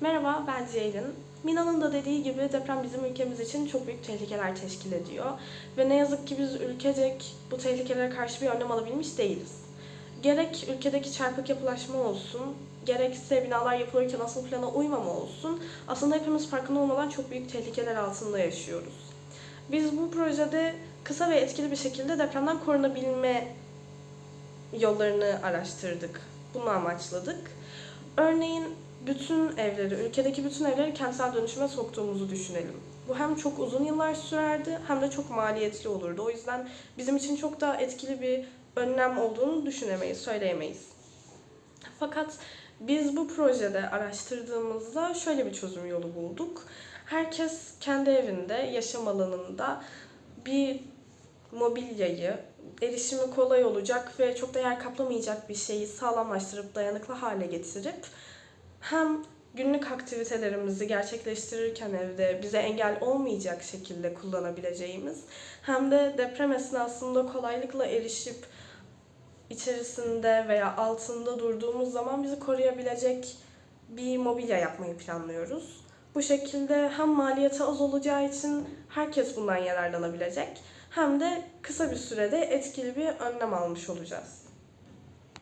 Merhaba, ben Ceylin. Mina'nın da dediği gibi deprem bizim ülkemiz için çok büyük tehlikeler teşkil ediyor. Ve ne yazık ki biz ülkecek bu tehlikelere karşı bir önlem alabilmiş değiliz. Gerek ülkedeki çarpık yapılaşma olsun, gerekse binalar yapılırken asıl plana uymama olsun, aslında hepimiz farkında olmadan çok büyük tehlikeler altında yaşıyoruz. Biz bu projede kısa ve etkili bir şekilde depremden korunabilme yollarını araştırdık. Bunu amaçladık. Örneğin bütün evleri, ülkedeki bütün evleri kentsel dönüşüme soktuğumuzu düşünelim. Bu hem çok uzun yıllar sürerdi hem de çok maliyetli olurdu. O yüzden bizim için çok daha etkili bir önlem olduğunu düşünemeyiz, söyleyemeyiz. Fakat biz bu projede araştırdığımızda şöyle bir çözüm yolu bulduk. Herkes kendi evinde, yaşam alanında bir mobilyayı, erişimi kolay olacak ve çok da yer kaplamayacak bir şeyi sağlamlaştırıp dayanıklı hale getirip hem günlük aktivitelerimizi gerçekleştirirken evde bize engel olmayacak şekilde kullanabileceğimiz hem de deprem esnasında kolaylıkla erişip içerisinde veya altında durduğumuz zaman bizi koruyabilecek bir mobilya yapmayı planlıyoruz. Bu şekilde hem maliyeti az olacağı için herkes bundan yararlanabilecek hem de kısa bir sürede etkili bir önlem almış olacağız.